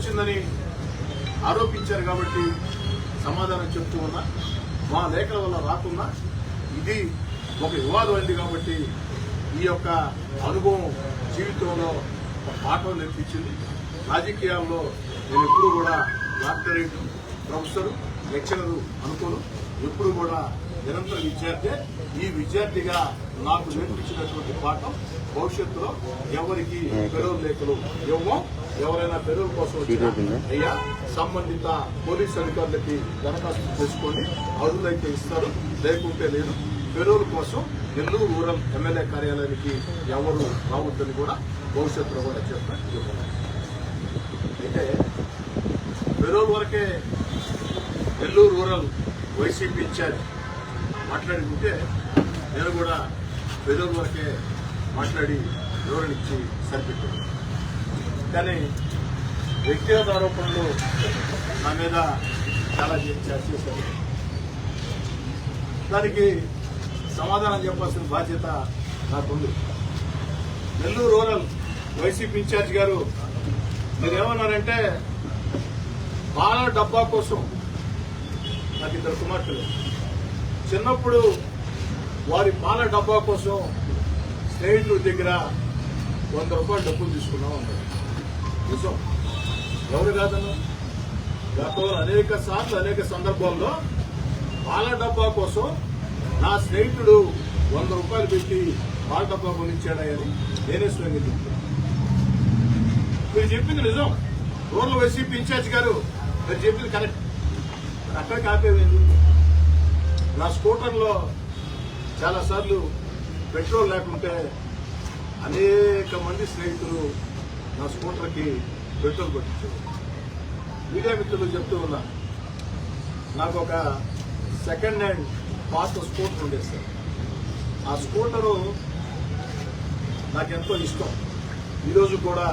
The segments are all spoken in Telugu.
వచ్చిందని ఆరోపించారు కాబట్టి సమాధానం చెప్తూ ఉన్నా మా లేఖల వల్ల రాకున్నా ఇది ఒక వివాదం అయింది కాబట్టి ఈ యొక్క అనుభవం జీవితంలో ఒక పాఠం నేర్పించింది రాజకీయాల్లో నేను ఎప్పుడు కూడా డాక్టరేట్ ప్రొఫెసర్ లెక్చరర్ అనుకోను. ఎప్పుడు కూడా నిరంతర విద్యార్థి. ఈ విద్యార్థిగా నాకు నేర్పించినటువంటి పాఠం భవిష్యత్తులో ఎవరికి పెరవ లేఖలు ఇవ్వం ఎవరైనా పెరవు కోసం అయ్యా సంబంధిత పోలీస్ అధికారులకి దరఖాస్తు చేసుకోండి అదులైతే ఇస్తారు. లేకుంటే లేదు. పెరోల్ కోసం నెల్లూరు రూరల్ ఎమ్మెల్యే కార్యాలయానికి ఎవరు రావద్దని కూడా భవిష్యత్తులో కూడా చెప్తాను అయితే పెరోల్ వరకే నెల్లూరు రూరల్ వైసీపీ ఇన్ఛార్జ్ మాట్లాడుకుంటే నేను కూడా పెరోల్ వరకే మాట్లాడి వివరణ ఇచ్చి సరిపెట్టాను కానీ వ్యక్తిగత ఆరోపణలు నా మీద చాలా చేశారు. దానికి సమాధానం చెప్పాల్సిన బాధ్యత నాకుంది. నెల్లూరు రూరల్ వైసీపీ ఇన్ఛార్జ్ గారు మీరు ఏమన్నారంటే పాల డబ్బా కోసం నాకు ఇద్దరు కుమార్తెలు చిన్నప్పుడు వారి పాల డబ్బా కోసం స్నేహితుల దగ్గర వంద రూపాయలు డబ్బులు తీసుకున్నాం అన్నారు. నిజం ఎవరు కాదన్నా గతంలో అనేక సార్లు అనేక సందర్భాల్లో పాల డబ్బా కోసం నా స్నేహితుడు వంద రూపాయలు పెట్టి పాల డబ్బా కొనిచ్చాడని నేనే స్వయంగా చెప్తాను మీరు చెప్పింది నిజం. రూరల్ వైసీపీ ఇన్ఛార్జ్ గారు మీరు చెప్పింది కరెక్ట్. అక్కడ కాపేది నా స్కూటర్లో చాలా సార్లు పెట్రోల్ లేకుంటే అనేక మంది స్నేహితులు నా స్కూటర్కి పెట్రోల్ కొట్టించాడు మీడియా మిత్రులు చెప్తూ ఉన్నా నాకు ఒక సెకండ్ హ్యాండ్ పాత స్కూటర్ ఉండేది సార్. ఆ స్కూటరు ఎంతో ఇష్టం. ఈరోజు కూడా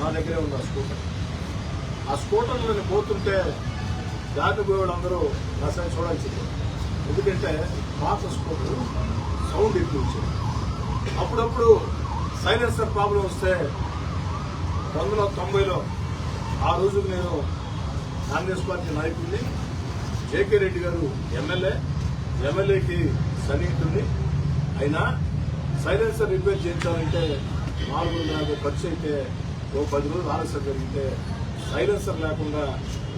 నా దగ్గరే ఉంది ఆ స్కూటర్. ఆ స్కూటర్ నేను పోతుంటే దాటి పోయేవాళ్ళందరూ నా సైడ్ చూడాల్సింది ఎందుకంటే పాత స్కూటర్ సౌండ్ ఎక్కువ వచ్చింది. అప్పుడప్పుడు సైలెన్సర్ ప్రాబ్లం వస్తే వందల తొంభైలో ఆ రోజు నేను కాంగ్రెస్ పార్టీ నాయకుడిని జేకే రెడ్డి గారు ఎమ్మెల్యే ఎమ్మెల్యేకి సన్నిహితుడిని. అయినా సైలెన్సర్ రిపేర్ చేయించాలంటే నాలుగు వందల యాభై ఖర్చు అయితే ఓ పది రోజులు ఆలస్యం జరిగితే సైలెన్సర్ లేకుండా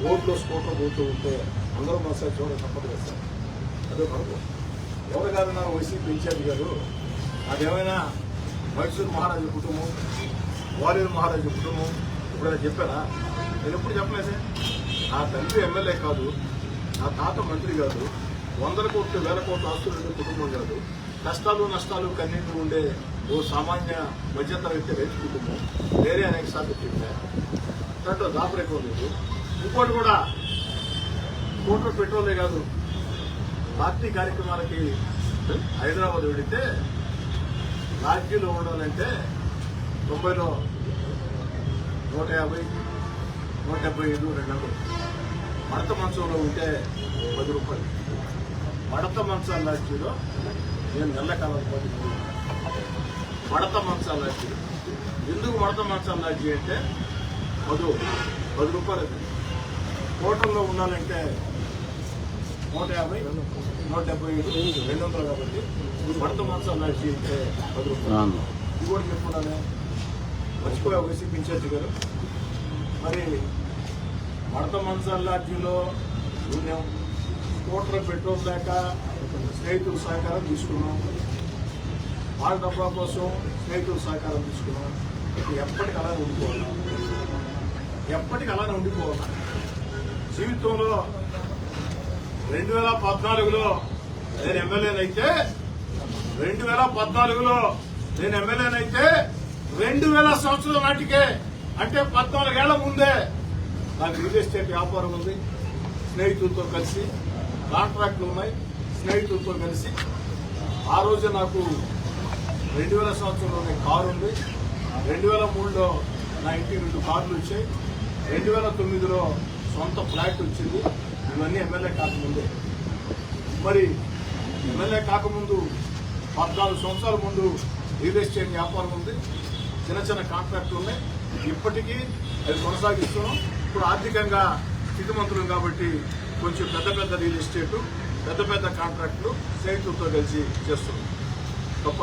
రోడ్లో స్కూటర్ పోతూ ఉంటే అందరూ మా సార్ చూడ తప్పదు కదా సార్? అదే మనకు ఎవరు కాదన్నారు? వైసీపీ ఇన్ఛార్జ్ గారు. అదేమైనా మైసూర్ మహారాజు కుటుంబం వారియర్ మహారాజు కుటుంబం ఇప్పుడు చెప్పారా నేను ఎప్పుడు చెప్పలేదే. నా తండ్రి ఎమ్మెల్యే కాదు నా తాత మంత్రి కాదు వందల కోట్లు వేల కోట్ల ఆస్తులు ఉండే కుటుంబం కాదు. కష్టాలు నష్టాలు కన్నీళ్ళు ఉండే ఓ సామాన్య మధ్యతరగతి రైతు కుటుంబం. వేరే అనేక సార్లు చెప్పా దాంట్లో దాపరేకం లేదు. ఇంకోటి కూడా కోట్లు పెట్రోలే కాదు. పార్టీ కార్యక్రమాలకి హైదరాబాద్ వెళితే రాజ్యంలో ఉండాలంటే తొంభైలో నూట యాభై నూట డెబ్బై ఐదు రెండు వందలు మడత మంచంలో ఉంటే పది రూపాయలు. మడత మంచాల లాడ్జీలో నేను నెలకాలం పది మడత మంచాల లాడ్జీ. ఎందుకు మడత మంచాల లాడ్జీ అంటే పదు పది రూపాయలు. హోటల్లో ఉండాలంటే నూట యాభై నూట డెబ్బై ఐదు రెండు వందలు కాబట్టి మడత మంచాల లాడ్జీ అంటే పది రూపాయలు. ఇది కూడా చెప్పుకున్నానే మర్చిపోయి వైసీపీ ఇన్ఛార్జ్ గారు మరి మడత మంచాల ఉన్నాం స్కూటర్ పెట్రోల్ లేక స్నేహితుల సహకారం తీసుకున్నాం. వాళ్ళ డబ్బా కోసం స్నేహితుల సహకారం తీసుకున్నాం. ఎప్పటికి అలానే ఉండిపోవాలి. ఎప్పటికి అలానే ఉండిపోవాలి. జీవితంలో రెండు వేల పద్నాలుగులో నేను ఎమ్మెల్యేనైతే రెండు వేల పద్నాలుగులో నేను ఎమ్మెల్యేనైతే రెండు వేల సంవత్సరం నాటికే అంటే పద్నాలుగేళ్ళ ముందే నాకు రియల్ ఎస్టేట్ వ్యాపారం ఉంది స్నేహితులతో కలిసి కాంట్రాక్ట్లు ఉన్నాయి స్నేహితులతో కలిసి. ఆ రోజే నాకు రెండు వేల సంవత్సరంలోనే కారు ఉంది. రెండు వేల మూడులో నా ఇంటికి రెండు కార్లు వచ్చాయి. రెండు వేల తొమ్మిదిలో సొంత ఫ్లాట్ వచ్చింది. ఇవన్నీ ఎమ్మెల్యే కాకముందే. మరి ఎమ్మెల్యే కాకముందు పద్నాలుగు సంవత్సరాల ముందు రియల్ ఎస్టేట్ వ్యాపారం ఉంది. చిన్న చిన్న కాంట్రాక్ట్లు ఉన్నాయి. ఇప్పటికీ అది కొనసాగిస్తున్నాం. ఇప్పుడు ఆర్థికంగా స్థితిమంతులం కాబట్టి కొంచెం పెద్ద పెద్ద రియల్ ఎస్టేట్ పెద్ద పెద్ద కాంట్రాక్టులు స్నేహితులతో కలిసి చేస్తున్నాం. తప్ప?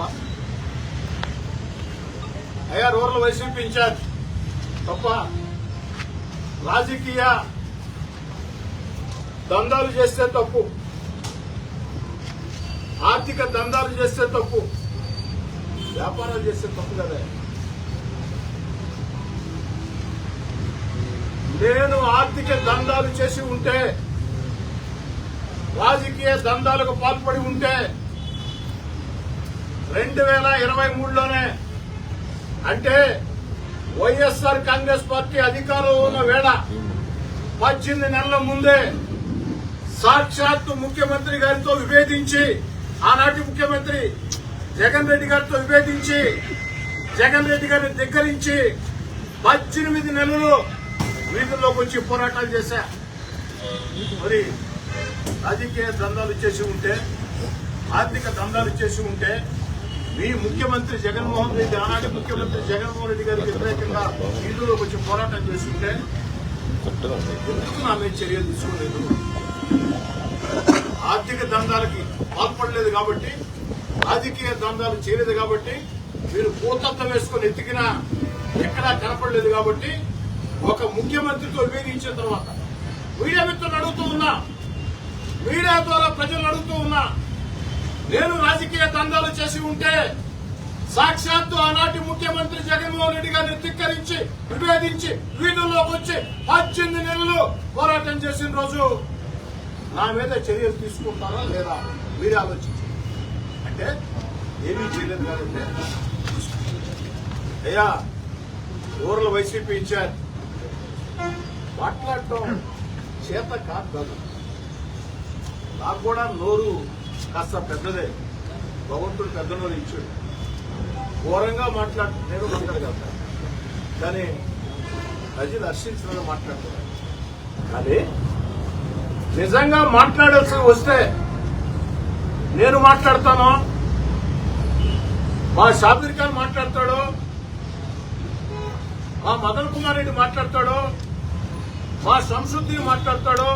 అయ్యా రూరల్ వైసీపీ ఇన్ఛార్జ్. తప్ప? రాజకీయ దందాలు చేస్తే తప్పు. ఆర్థిక దందాలు చేస్తే తప్పు. వ్యాపారాలు చేస్తే తప్పు కదా. నేను ఆర్థిక దందాలు చేసి ఉంటే రాజకీయ దందాలకు పాల్పడి ఉంటే రెండు వేల ఇరవై మూడులోనే అంటే వైఎస్ఆర్ కాంగ్రెస్ పార్టీ అధికారంలో ఉన్న వేళ పద్దెనిమిది నెలల ముందే సాక్షాత్తు ముఖ్యమంత్రి గారితో విభేదించి ఆనాటి ముఖ్యమంత్రి జగన్ రెడ్డి గారితో విభేదించి జగన్ రెడ్డి గారిని దగ్గరించి పద్దెనిమిది నెలలు వీధుల్లోకి వచ్చి పోరాటాలు చేశా. మరి రాజకీయ దందాలు చేసి ఉంటే ఆర్థిక దందాలు చేసి ఉంటే మీ ముఖ్యమంత్రి జగన్మోహన్ రెడ్డి ఆనాటి ముఖ్యమంత్రి జగన్మోహన్ రెడ్డి గారికి వ్యతిరేకంగా వీధుల్లోకి వచ్చి పోరాటం చేసి ఉంటే ఎందుకు నా మీద చర్య తీసుకోలేదు? ఆర్థిక దందాలకి పాల్పడలేదు కాబట్టి రాజకీయ దందాలు చేయలేదు కాబట్టి మీరు పూతత్వం వేసుకొని ఎత్తికినా ఎక్కడా కనపడలేదు కాబట్టి ఒక ముఖ్యమంత్రితో విభేదించిన తర్వాత. మీడియా మిత్రులు అడుగుతూ ఉన్నా. మీడియా ద్వారా ప్రజలు అడుగుతూ ఉన్నా. నేను రాజకీయ దందాలు చేసి ఉంటే సాక్షాత్తు ఆనాటి ముఖ్యమంత్రి జగన్మోహన్ రెడ్డి గారిని ధిక్కరించి విభేదించి వీధుల్లోకి వచ్చి పద్దెనిమిది నెలలు పోరాటం చేసిన రోజు నా మీద చర్యలు తీసుకుంటారా లేదా మీరు ఆలోచించి అంటే ఏమీ చేయలేదు కాదంటే అయ్యా ఊర్ల వైసీపీ ఇన్ఛార్జ్ మాట్లాడటం చేత కాదు కాదు నాకు కూడా నోరు కాస్త పెద్దదే. భగవంతుడు పెద్ద నోరు ఇచ్చాడు. ఘోరంగా మాట్లాడు నేను మాట్లాడగలుగుతాను కానీ ప్రజలు హర్షించడం మాట్లాడుతున్నాను కానీ నిజంగా మాట్లాడాల్సి వస్తే నేను మాట్లాడతాను? మా షాబీర్ ఖాన్ మాట్లాడతాడు? మా మదన్ కుమార్ రెడ్డి మాట్లాడతాడు? మా సంస్కృతి మాట్లాడతాడు?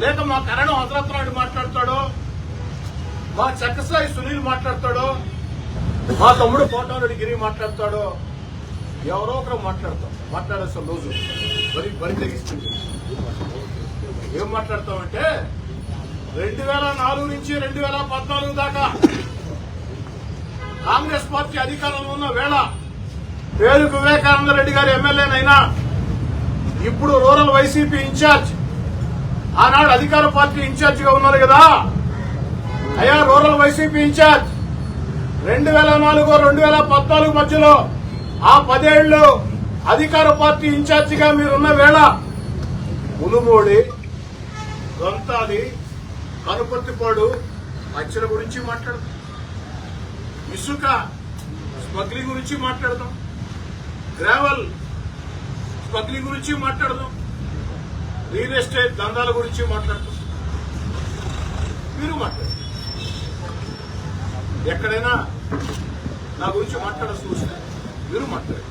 లేక మా కరణం హజరత్ నాయుడు మాట్లాడతాడో? మా చక్కసాయి సునీల్ మాట్లాడతాడు? మా తమ్ముడు కోటారెడ్డి గిరి మాట్లాడతాడో? ఎవరో ఒకరు మాట్లాడతాం. మాట్లాడాల్సిన రోజు. బరి బరి తెగిస్తుంది. ఏం మాట్లాడతామంటే రెండు వేల నాలుగు నుంచి రెండు వేల పద్నాలుగు దాకా కాంగ్రెస్ పార్టీ అధికారంలో ఉన్న వేళ పేరుకు వివేకానంద రెడ్డి గారు ఎమ్మెల్యేనైనా ఇప్పుడు రూరల్ వైసీపీ ఇన్ఛార్జ్. ఆనాడు అధికార పార్టీ ఇన్ఛార్జ్గా ఉన్నారు కదా. అయ్యా రూరల్ వైసీపీ ఇన్ఛార్జ్. రెండు వేల నాలుగు రెండు వేల పద్నాలుగు మధ్యలో ఆ పదేళ్ళు అధికార పార్టీ ఇన్ఛార్జిగా మీరున్న వేళ మునుమోడి దొంతాలి కనుపర్తిపాడు మచ్చల గురించి మాట్లాడతాం. ఇసుక స్మగ్లింగ్ గురించి మాట్లాడదాం గ్రావెల్ బదిలీ గురించి మాట్లాడదాం. రియల్ ఎస్టేట్ దందాల గురించి మాట్లాడతాం. మీరు మాట్లాడారు ఎక్కడైనా నా గురించి మాట్లాడాల్సి వస్తే మీరు మాట్లాడారు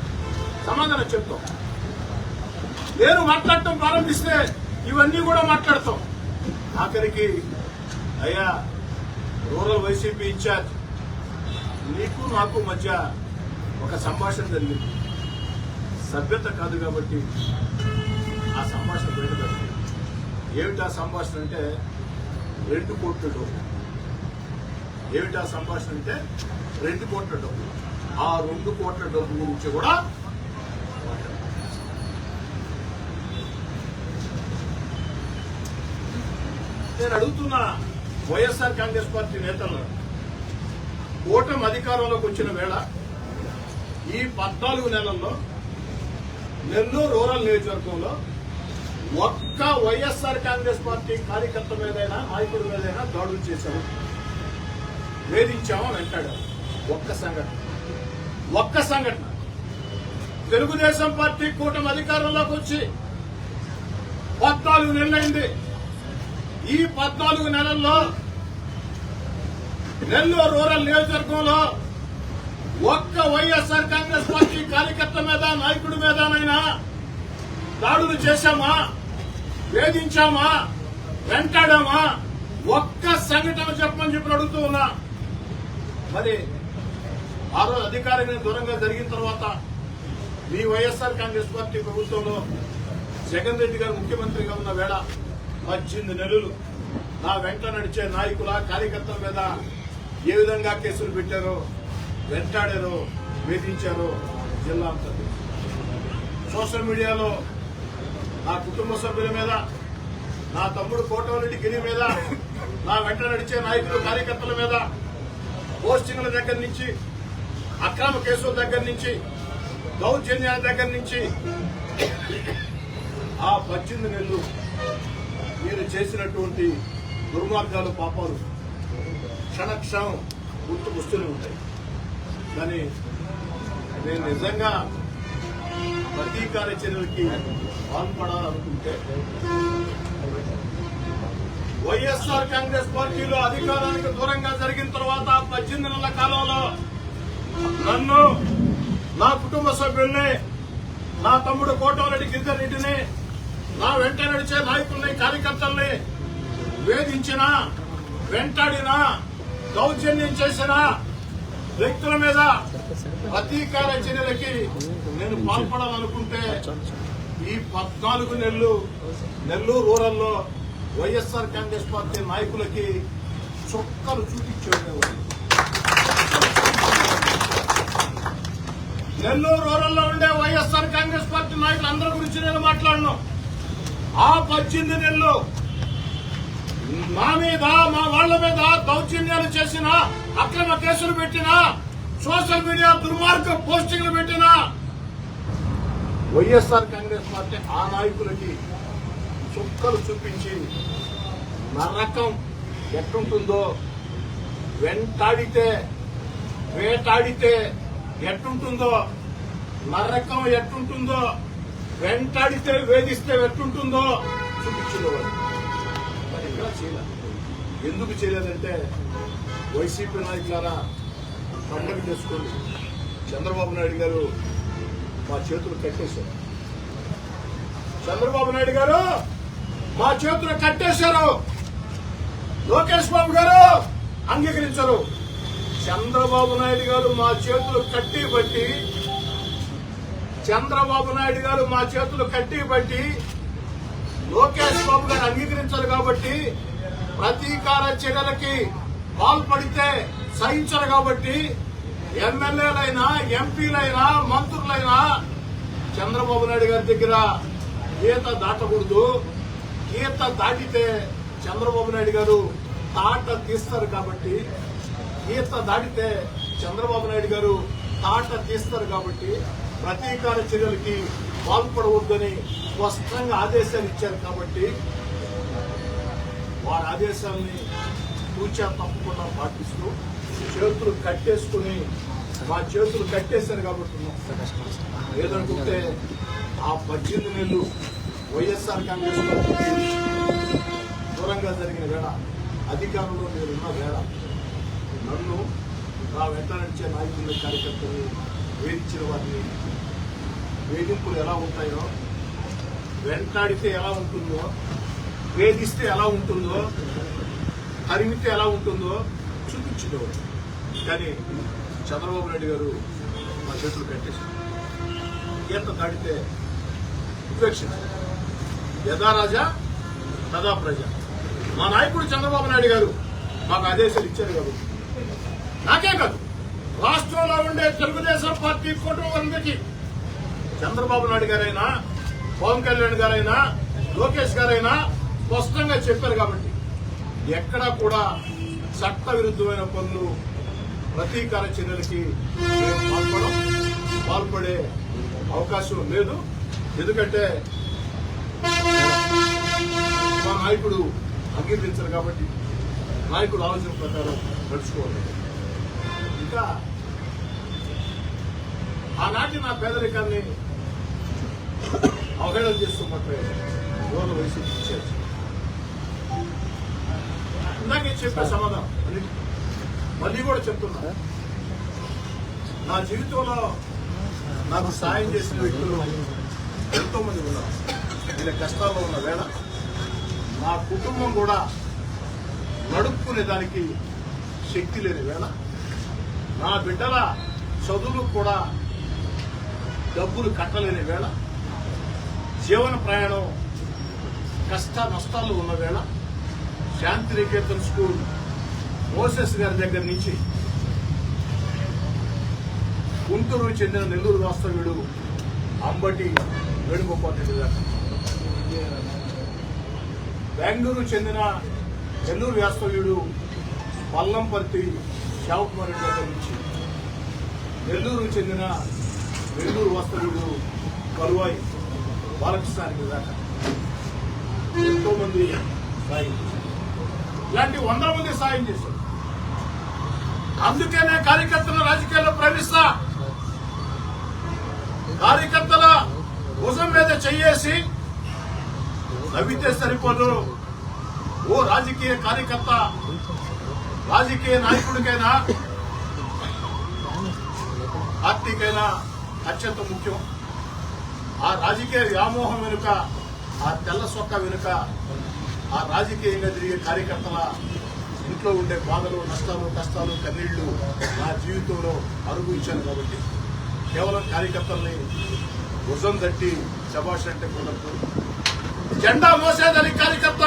సమాధానం చెప్తాం. నేను మాట్లాడటం ప్రారంభిస్తే ఇవన్నీ కూడా మాట్లాడతాం. ఆఖరికి అయ్యా రూరల్ వైసీపీ ఇన్ఛార్జ్ నీకు నాకు మధ్య ఒక సంభాషణ జరిగింది. సభ్యత కాదు కాబట్టి ఆ సంభాషణ బయటపడింది ఏమిటి ఆ సంభాషణ అంటే రెండు కోట్ల డబ్బు ఏమిటి ఆ సంభాషణ అంటే రెండు కోట్ల డబ్బు ఆ రెండు కోట్ల డబ్బు గురించి కూడా నేను అడుగుతున్న వైఎస్ఆర్ కాంగ్రెస్ పార్టీ నేతలను కూటమి అధికారంలోకి వచ్చిన వేళ ఈ పద్నాలుగు నెలల్లో నెల్లూరు రూరల్ నియోజకవర్గంలో ఒక్క వైఎస్ఆర్ కాంగ్రెస్ పార్టీ కార్యకర్త మీదైనా నాయకుడి మీదైనా దాడులు చేశాము. వేధించాము అని అంటాడు ఒక్క సంఘటన. ఒక్క సంఘటన. తెలుగుదేశం పార్టీ కూటమి అధికారంలోకి వచ్చి పద్నాలుగు నెలలైంది. ఈ పద్నాలుగు నెలల్లో నెల్లూరు రూరల్ నియోజకవర్గంలో ఒక్క వైఎస్ఆర్ కాంగ్రెస్ పార్టీ కార్యకర్త మీద నాయకుడి మీదనైనా దాడులు చేశామా? వేధించామా? వెంటాడామా? ఒక్క సంఘటన చెప్పమని చెప్పి అడుగుతూ ఉన్నా. మరి ఆ రోజు అధికారిక దూరంగా జరిగిన తర్వాత మీ వైఎస్ఆర్ కాంగ్రెస్ పార్టీ ప్రభుత్వంలో జగన్ రెడ్డి గారు ముఖ్యమంత్రిగా ఉన్న వేళ పద్దెనిమిది నెలలు నా వెంట నడిచే నాయకుల కార్యకర్తల మీద ఏ విధంగా కేసులు పెట్టారో వెంటాడారో వేధించారో జిల్లా అంతా సోషల్ మీడియాలో నా కుటుంబ సభ్యుల మీద నా తమ్ముడు కోటవరెడ్డి గిరి మీద నా వెంట నడిచే నాయకులు కార్యకర్తల మీద పోస్టింగ్ల దగ్గర నుంచి అక్రమ కేసుల దగ్గర నుంచి దౌర్జన్యాల దగ్గర నుంచి ఆ పద్దెనిమిది నెలలు మీరు చేసినటువంటి దుర్మార్గాలు పాపాలు క్షణక్షణం గుర్తుకొస్తూనే ఉంటాయి. కానీ నేను నిజంగా ప్రతీకార చర్యలకి పాల్పడాలనుకుంటే వైఎస్ఆర్ కాంగ్రెస్ పార్టీలో అధికారానికి దూరంగా జరిగిన తర్వాత పద్దెనిమిది నెలల కాలంలో నన్ను నా కుటుంబ సభ్యుల్ని నా తమ్ముడు కోటమరెడ్డి గిరిధర్ రెడ్డిని నా వెంట నడిచే నాయకుల్ని కార్యకర్తల్ని వేధించినా వెంటాడినా దౌర్జన్యం చేసినా వ్యక్తుల మీద ప్రతీకార చర్యలకి నేను పాల్పడాలనుకుంటే ఈ పద్నాలుగు నెలలు నెల్లూరు రూరల్లో వైఎస్ఆర్ కాంగ్రెస్ పార్టీ నాయకులకి చొక్కలు చూపించేవాళ్ళు నెల్లూరు రూరల్లో ఉండే వైఎస్ఆర్ కాంగ్రెస్ పార్టీ నాయకులు అందరి గురించి నేను మాట్లాడను. ఆ పద్దెనిమిది నెలలు మా మీద మా వాళ్ళ మీద దౌర్జన్యాలు చేసిన అక్రమ కేసులు పెట్టిన సోషల్ మీడియా దుర్మార్గ పోస్టింగ్లు పెట్టిన వైఎస్ఆర్ కాంగ్రెస్ పార్టీ ఆ నాయకులకి చుక్కలు చూపించి నరకం ఎట్టుంటుందో వెంటాడితే వేటాడితే ఎట్టుంటుందో నరకం ఎట్టుంటుందో వెంటాడితే వేధిస్తే ఎట్టుంటుందో చూపించేవాడు వాళ్ళు. కూడా చేయలేదు ఎందుకు చేయలేదంటే వైసీపీ నాయకులారా పండగ చేసుకోండి. చంద్రబాబు నాయుడు గారు మా చేతులు కట్టేశారు. చంద్రబాబు నాయుడు గారు మా చేతులు కట్టేశారు. లోకేష్ బాబు గారు అంగీకరించరు. చంద్రబాబు నాయుడు గారు మా చేతులు కట్టి బట్టి చంద్రబాబు నాయుడు గారు మా చేతులు కట్టి బట్టి లోకేష్ బాబు గారు అంగీకరించారు కాబట్టి ప్రతీకార చర్యలకి పాల్పడితే సహించరు కాబట్టి ఎమ్మెల్యేలైనా ఎంపీలైనా మంత్రులైనా చంద్రబాబు నాయుడు గారి దగ్గర గీత దాటకూడదు. గీత దాటితే చంద్రబాబు నాయుడు గారు తాట తీస్తారు కాబట్టి గీత దాటితే చంద్రబాబు నాయుడు గారు తాట తీస్తారు కాబట్టి ప్రతీకార చర్యలకి పాల్పడవద్దని స్పష్టంగా ఆదేశాలు ఇచ్చారు కాబట్టి వారి ఆదేశాలని తూచా తప్పకుండా పాటిస్తూ చేతులు కట్టేసుకుని మా చేతులు కట్టేశారు కాబట్టి ఉన్నాం. ఆ పద్దెనిమిది నెలలు వైఎస్ఆర్ కాంగ్రెస్ దూరంగా జరిగిన వేళ అధికారంలో మీరున్న వేళ నన్ను నా వెంట నడిచే నాయకులు కార్యకర్తలు వేధించిన వారిని వేధింపులు ఎలా ఉంటాయో వెంటాడితే ఎలా ఉంటుందో వేధిస్తే ఎలా ఉంటుందో తరిమితే ఎలా ఉంటుందో చూపించుకోవచ్చు కానీ చంద్రబాబు నాయుడు గారు మా చేతులు కట్టేశారు ఎంత దాడితే ఉపేక్షించారు యథా రాజా తదా ప్రజ. మా నాయకుడు చంద్రబాబు నాయుడు గారు మాకు ఆదేశాలు ఇచ్చారు కాబట్టి. నాకే కాదు రాష్ట్రంలో ఉండే తెలుగుదేశం పార్టీ కుటుంబానికి చంద్రబాబు నాయుడు గారైనా పవన్ కళ్యాణ్ గారైనా లోకేష్ గారైనా స్పష్టంగా చెప్పారు కాబట్టి ఎక్కడా కూడా చట్ట విరుద్ధమైన పనులు ప్రతీకార చర్యలకి మేము పాల్పడం పాల్పడే అవకాశం లేదు. ఎందుకంటే మా నాయకుడు అంగీకరించారు కాబట్టి నాయకుడు ఆలోచన ప్రకారం నడుచుకోవాలి. ఇంకా ఆనాటి నా పేదరికాన్ని అవహేళన చేస్తూ పట్టే యువత వయసు ఇచ్చారు? ఇందాకే చెప్పే సమాధానం. మళ్ళీ- మళ్ళీ కూడా చెప్తున్నా. నా జీవితంలో నాకు సాయం చేసిన వ్యక్తులు ఎంతో మంది ఉన్నారు. వీళ్ళ కష్టాల్లో ఉన్న వేళ నా కుటుంబం కూడా నడుపుకునే దానికి శక్తి లేని వేళ. నా బిడ్డల చదువులకు కూడా డబ్బులు కట్టలేని వేళ. జీవన ప్రయాణం కష్ట నష్టాలు ఉన్న వేళ శాంతి నికేతన్ స్కూల్ మోసెస్ గారి దగ్గర నుంచి గుంటూరు చెందిన నెల్లూరు వాస్తవ్యుడు అంబటి వేణుగోపాల్ రెడ్డి గారు. బెంగళూరు చెందిన నెల్లూరు వాస్తవ్యుడు పల్లంపర్తి శివకుమార్ రెడ్డి దగ్గర నుంచి నెల్లూరు చెందిన నెల్లూరు వాస్తవ్యుడు కలువాయి. బాలకృష్ణానికి దాకా ఎంతో మంది సాయం చేశారు. ఇలాంటి వందల మంది సాయం చేశారు. అందుకనే కార్యకర్తల రాజకీయాల్లో ప్రవేశిస్తా. కార్యకర్తల భుజం మీద చెయ్యేసి నవ్వితే సరిపోదు. ఓ రాజకీయ కార్యకర్త రాజకీయ నాయకుడికైనా పార్టీకైనా అత్యంత ముఖ్యం. ఆ రాజకీయ వ్యామోహం వెనుక ఆ తెల్ల సొక్క వెనుక ఆ రాజకీయంగా తిరిగే కార్యకర్తల ఇంట్లో ఉండే బాధలు నష్టాలు కష్టాలు కన్నీళ్ళు నా జీవితంలో అనుభవించాను కాబట్టి. కేవలం కార్యకర్తల్ని భుజం తట్టి శబాష్ అంటే కుదరదు. జెండా మోసేదని కార్యకర్త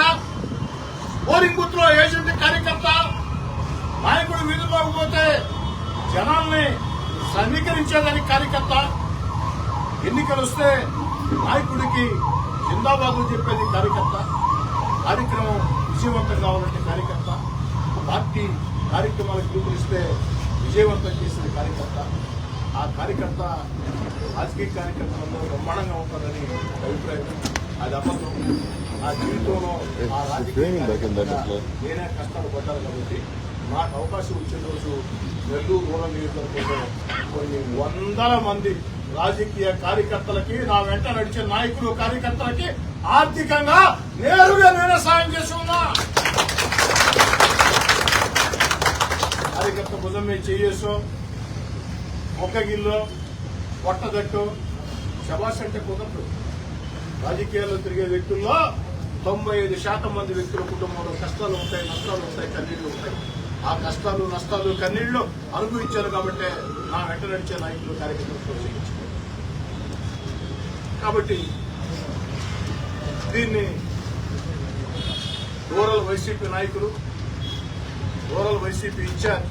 పోలింగ్ బూత్లో ఏజెంట్ కార్యకర్త నాయకుడు వీధిలోకి పోతే జనాల్ని సమీకరించేదని కార్యకర్త. ఎన్నికలు వస్తే నాయకుడికి జిందాబాదు చెప్పేది కార్యకర్త. కార్యక్రమం విజయవంతం కావాలంటే కార్యకర్త. పార్టీ కార్యక్రమాలకు పిలుపునిస్తే విజయవంతం చేసిన కార్యకర్త. ఆ కార్యకర్త రాజకీయ కార్యకర్తలందరూ బ్రహ్మాండంగా ఉంటుందని అభిప్రాయం. అది అబద్ధం. నా జీవితంలో ఆ రాజకీయ. నేనే కష్టాలు పడ్డాను కాబట్టి నాకు అవకాశం వచ్చిన రోజు నెల్లూరు రూరల్ నియోజకవర్గంలో కొన్ని వందల మంది రాజకీయ కార్యకర్తలకి నా వెంట నడిచే నాయకులు కార్యకర్తలకి ఆర్థికంగా నేరుగా నేనే సాయం చేసి ఉన్నా. కార్యకర్త భుజం మీద చేయేసో మొక్కగిల్లో పొట్టగట్టు శబాష్ అంటే కుదరదు. రాజకీయాల్లో తిరిగే వ్యక్తుల్లో తొంభై ఐదు శాతం మంది వ్యక్తుల కుటుంబంలో కష్టాలు ఉంటాయి నష్టాలు ఉంటాయి కన్నీళ్ళు ఉంటాయి. ఆ కష్టాలు నష్టాలు కన్నీళ్ళు అనుభవించారు కాబట్టి నా వెంట నడిచే నాయకులు కార్యకర్తలు ప్రోత్సహించారు. కాబట్టి దీన్ని రూరల్ వైసీపీ నాయకులు రూరల్ వైసీపీ ఇన్ఛార్జ్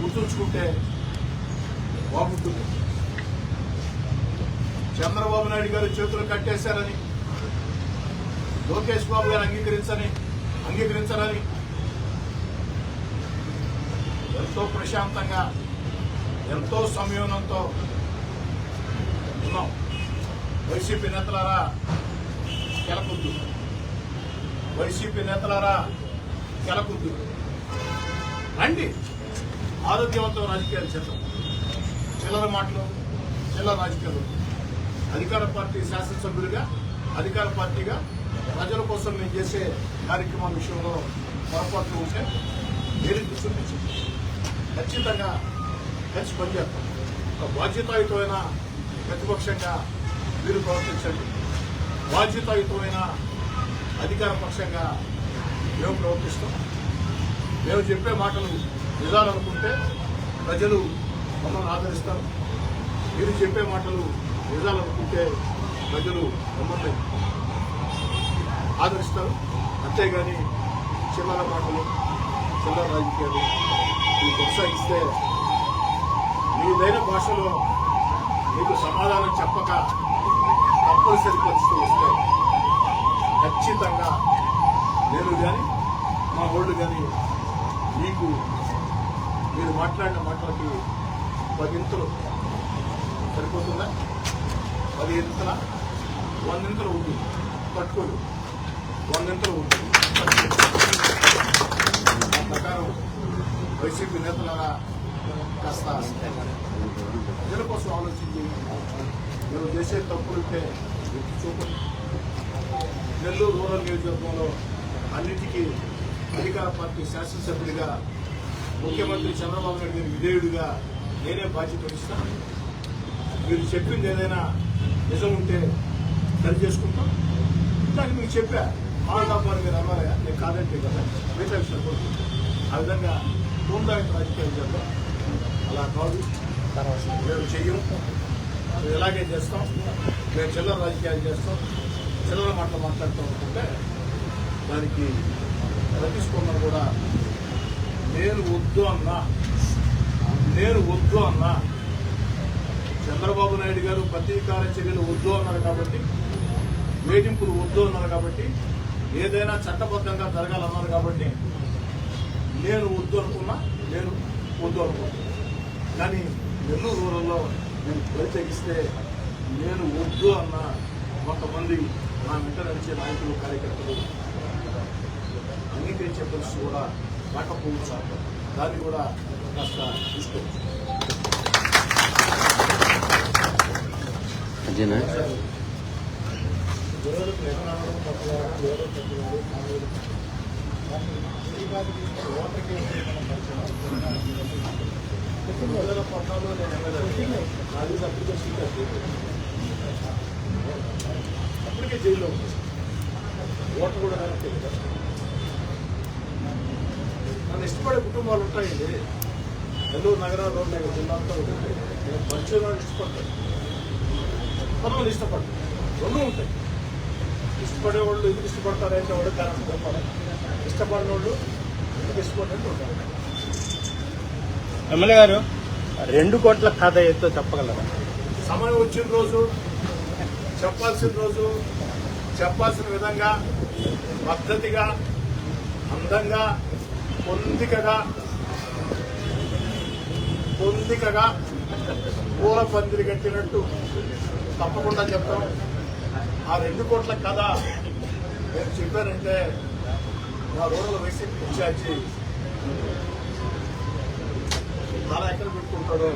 గుర్తుంచుకుంటే బాగుంటుంది. చంద్రబాబు నాయుడు గారు చేతులు కట్టేశారని లోకేష్ బాబు గారు అంగీకరించని అంగీకరించారని ఎంతో ప్రశాంతంగా ఎంతో సంయోనంతో ఉన్నాం. వైసీపీ నేతలారా కెలకొద్దు వైసీపీ నేతలారా కెలకొద్దు రండి. ఆరోగ్యవంతం రాజకీయాలు చేద్దాం. చిల్లర మాటలు చిల్లర రాజకీయాలు. అధికార పార్టీ శాసనసభ్యులుగా అధికార పార్టీగా ప్రజల కోసం నేను చేసే కార్యక్రమం విషయంలో పొరపాట్లు ఉంటే మీరు చూపించండి. ఖచ్చితంగా కలిసి పనిచేస్తాం. ఒక బాధ్యతాయుతమైన ప్రతిపక్షంగా మీరు ప్రవర్తించండి. బాధ్యతాయుతమైన అధికార పక్షంగా మేము ప్రవర్తిస్తాం. మేము చెప్పే మాటలు నిజాలనుకుంటే ప్రజలు మమ్మల్ని ఆదరిస్తారు. మీరు చెప్పే మాటలు నిజాలనుకుంటే ప్రజలు మమ్మల్ని ఆదరిస్తారు. అంతేగాని చిల్లర మాటలు చిల్లర రాజకీయాలు మీరు ప్రోత్సహిస్తే మీదైన భాషలో మీకు సమాధానం చెప్పక తప్పనిసరి పరిస్థితులు వస్తే ఖచ్చితంగా నేను కానీ మా వాళ్ళు కానీ మీకు మీరు మాట్లాడిన మాటలకి పదింతలు సరిపోతుందా? పది ఇంతల వందింతలు ఉంటుంది. పట్టుకోదు వందింతలు ఉంటుంది. ప్రకారం వైసీపీ నేతలారా కాస్త ప్రజల కోసం ఆలోచించి మీరు చేసే తప్పులుంటే ఎత్తి చూపండి. నెల్లూరు రూరల్ నియోజకవర్గంలో అన్నిటికీ అధికార పార్టీ శాసనసభ్యుడిగా ముఖ్యమంత్రి చంద్రబాబు నాయుడు గారి విధేయుడిగా నేనే బాధ్యత వహిస్తాను. మీరు చెప్పింది ఏదైనా నిజం ఉంటే సరి చేసుకుంటాం. దానికి మీకు చెప్పా మామూలు మీరు అమ్మాలయ్యా నేను కాదంటే కదా మిగతా విషయాలు ఆ విధంగా పూందాయిత రాజకీయాలు చేద్దాం. అలా కాదు. మేము చెయ్యం. మేము ఇలాగే చేస్తాం. మేము చిల్లర రాజకీయాలు చేస్తాం. చిల్లర మాటలు మాట్లాడుతూ ఉంటుంటే దానికి ప్రతిస్పందన కూడా నేను వద్దు అన్నా నేను వద్దు అన్నా చంద్రబాబు నాయుడు గారు ప్రతీకార చర్యలు వద్దు అన్నారు కాబట్టి వేధింపులు వద్దు అన్నారు కాబట్టి ఏదైనా చట్టబద్ధంగా జరగాలన్నారు కాబట్టి నేను వద్దు అనుకున్నా నేను వద్దు అనుకున్నా కానీ ఎన్నో రోజుల్లో నేను బరితెగిస్తే నేను వద్దు అన్న కొంతమంది నా వెంట నడిచే నాయకులు కార్యకర్తలు అంగీకరించే పరిస్థితి కూడా రాకపోవచ్చు దాన్ని కూడా కాస్త చూసుకోవచ్చు అదేనా అప్పటికే జైల్లో ఓటర్ కూడా కరెక్టే కదా నన్ను ఇష్టపడే కుటుంబాలు ఉంటాయండి నెల్లూరు నగరంలో ఉన్నాయి జిల్లాతో ఉంటాయి నేను పరిచయం వాళ్ళు ఇష్టపడతాను పనులు ఇష్టపడతాను రెండు ఉంటాయి ఇష్టపడే వాళ్ళు ఎందుకు ఇష్టపడతారంటే వాడు కారణం చెప్పాలి? ఇష్టపడిన వాళ్ళు ఉంటారు. ఎమ్మెల్యే గారు? రెండు కోట్ల కథ ఎంతో చెప్పగలరా? సమయం వచ్చిన రోజు చెప్పాల్సిన రోజు చెప్పాల్సిన విధంగా పద్ధతిగా అందంగా పొందికగా పొందికగా పూల పందిరి కట్టినట్టు తప్పకుండా చెప్తాం. ఆ రెండు కోట్ల కథ నేను చెప్పానంటే నా రూరల్ వైసీపీ ఇన్ఛార్జి చాలా ఎక్కడ పెట్టుకుంటాడో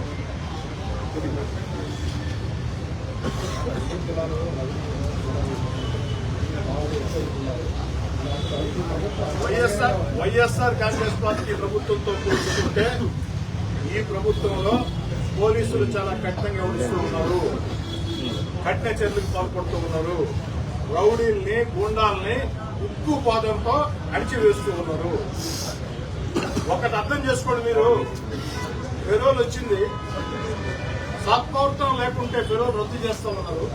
వైఎస్ఆర్ వైఎస్ఆర్ కాంగ్రెస్ పార్టీ ప్రభుత్వంతో పోల్చుకుంటే ఈ ప్రభుత్వంలో పోలీసులు చాలా కఠినంగా వ్యవహరిస్తూ ఉన్నారు. కఠిన చర్యలకు పాల్పడుతూ ఉన్నారు. రౌడీల్ని గూండాల్ని ఉక్కు పాదంతో అణిచివేస్తూ ఉన్నారు. ఒకటి అర్థం చేసుకోండి మీరు. ఫెరోల్ వచ్చింది. సత్ప్రవర్తన లేకుంటే ఫెరోల్ రద్దు చేస్తా ఉన్నారు.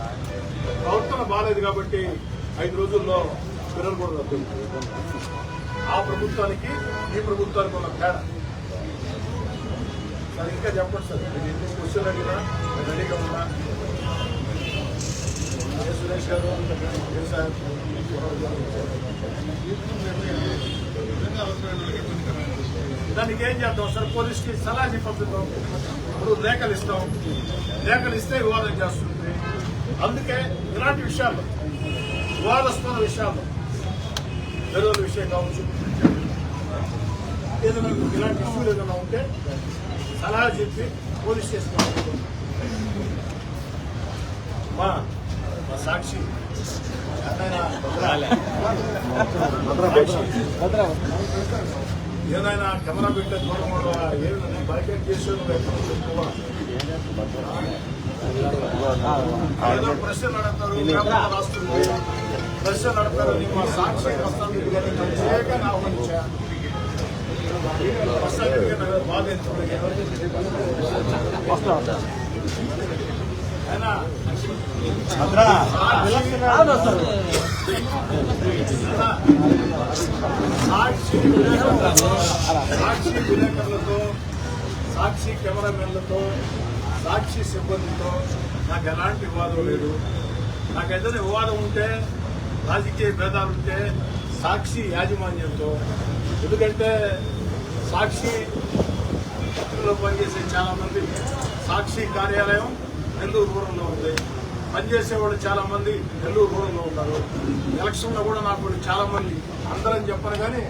ప్రవర్తన బాగాలేదు కాబట్టి ఐదు రోజుల్లో ఫెరోల్ కూడా రద్దు ఆ ప్రభుత్వానికి ఈ ప్రభుత్వానికి ఉన్న తేడా. సార్ ఇంకా చెప్పండి సార్. నేను ఎన్ని క్వశ్చన్ అడిగినా నేను రెడీగా ఉన్నా సురేష్ గారు దానికి ఏం చేద్దాం సార్? పోలీస్కి సలహా పంపిద్దాం ఇప్పుడు లేఖలు ఇస్తాం. లేఖలు ఇస్తే వివాదం చేస్తుంది. అందుకే ఇలాంటి విషయాలు వివాదాస్పద విషయాలు ఎరువుల విషయం కావచ్చు ఏదైనా ఇలాంటి ఇష్యూలు ఏదైనా ఉంటే సలహా చెప్పి పోలీస్ స్టేషన్ మా సాక్షి. ఏదైనా కెమెరా పెట్టే దూరం కూడా ఏదైనా బైకెట్ చేసేది ఎక్కువ ఏదో ప్రశ్నలు అడతారు పేపర్లో రాస్తుంది ప్రశ్నలు అడతారు నీ సాక్షి వస్తాను ప్రత్యేకంగా ఆహ్వానించా వస్తాను బాధ సాక్షి విలేకరులతో సాక్షి విలేకరులతో సాక్షి కెమెరామెన్లతో సాక్షి సిబ్బందితో నాకు ఎలాంటి వివాదం లేదు నాకు ఏదైనా వివాదం ఉంటే రాజకీయ భేదాలు ఉంటే సాక్షి యాజమాన్యంతో ఎందుకంటే సాక్షి పత్రికలో పనిచేసే చాలా మంది సాక్షి కార్యాలయం నెల్లూరు రూరల్లో ఉంది. పనిచేసేవాళ్ళు చాలా మంది నెల్లూరు రూరల్లో ఉన్నారు. ఎలక్షన్లో కూడా నాకు చాలా మంది అందరం చెప్పను కానీ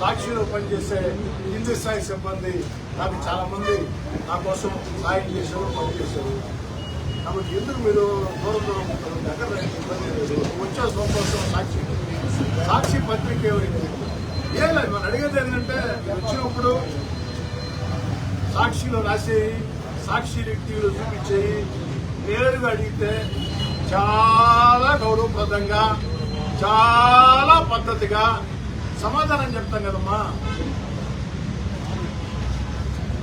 సాక్షిలో పనిచేసే కింది స్థాయి సిబ్బంది నాకు చాలా మంది నా కోసం సాయం చేశారు పనిచేశారు కాబట్టి ఎందుకు మీరు దూరంలో ఉంటారు? దగ్గర ఇబ్బంది లేదు. వచ్చే సంతోషం సాక్షి. సాక్షి పత్రిక ఏమైంది ఏం లేదు మనం అడిగేది ఏంటంటే వచ్చినప్పుడు సాక్షిలో రాసేయి సాక్షి టీవీలో చూపించేయి నేరుగా అడిగితే చాలా గౌరవప్రదంగా చాలా పద్ధతిగా సమాధానం చెప్తాం కదమ్మా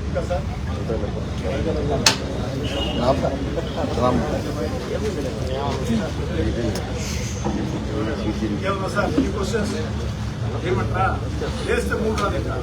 ఇంకా సార్ ఏమన్నా సార్ ఎన్ని క్వశ్చన్స్ ఏమంటారా చేస్తే మూడు రాదు ఇంకా